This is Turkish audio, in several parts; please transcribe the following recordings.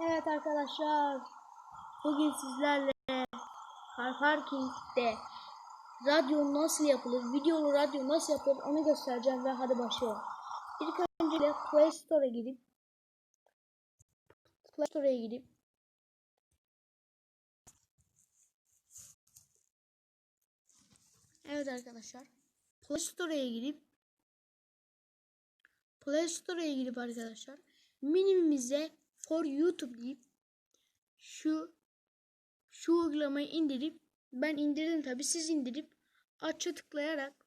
Evet arkadaşlar. Bugün sizlerle Car Parking'de radyo nasıl yapılır, videolu radyo nasıl yapılır onu göstereceğim ve hadi başlayalım. İlk önce Play Store'a gidip Play Store'a gidip Evet arkadaşlar. Play Store'a gidip Play Store'a gidip arkadaşlar minimize for YouTube deyip şu şu uygulamayı indirip ben indirdim tabi siz indirip aça tıklayarak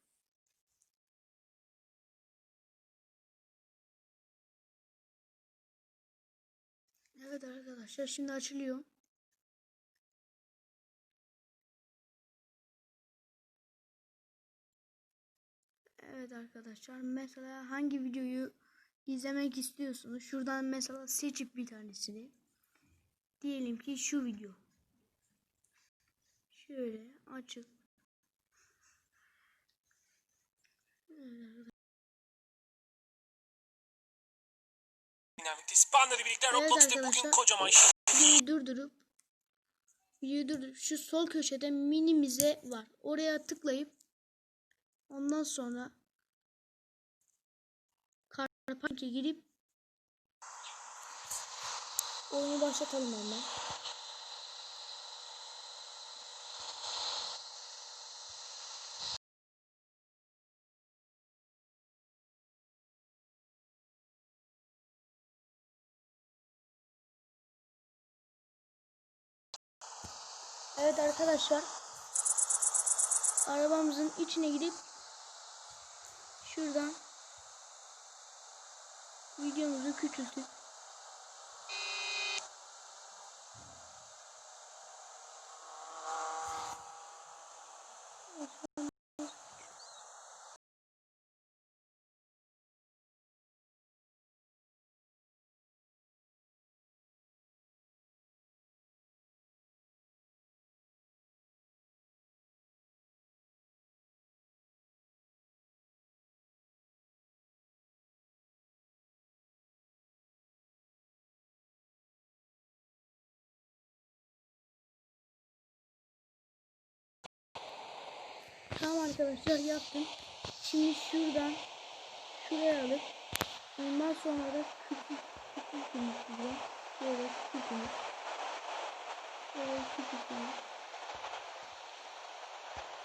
Evet arkadaşlar şimdi açılıyor. Evet arkadaşlar mesela hangi videoyu izlemek istiyorsunuz? Şuradan mesela seçip bir tanesini. Diyelim ki şu video. Şöyle birlikte Evet Roblox'ta bugün arkadaşlar. kocaman şey. videoyu durdurup videoyu durdurup şu sol köşede minimize var. Oraya tıklayıp ondan sonra Karpank'e girip oyunu başlatalım hemen. Evet arkadaşlar. Arabamızın içine gidip şuradan videomuzu küçültüp Tamam arkadaşlar yaptım. Şimdi şuradan şuraya alıp ondan sonra da küçük küçük küçük Böyle küçük Böyle küçük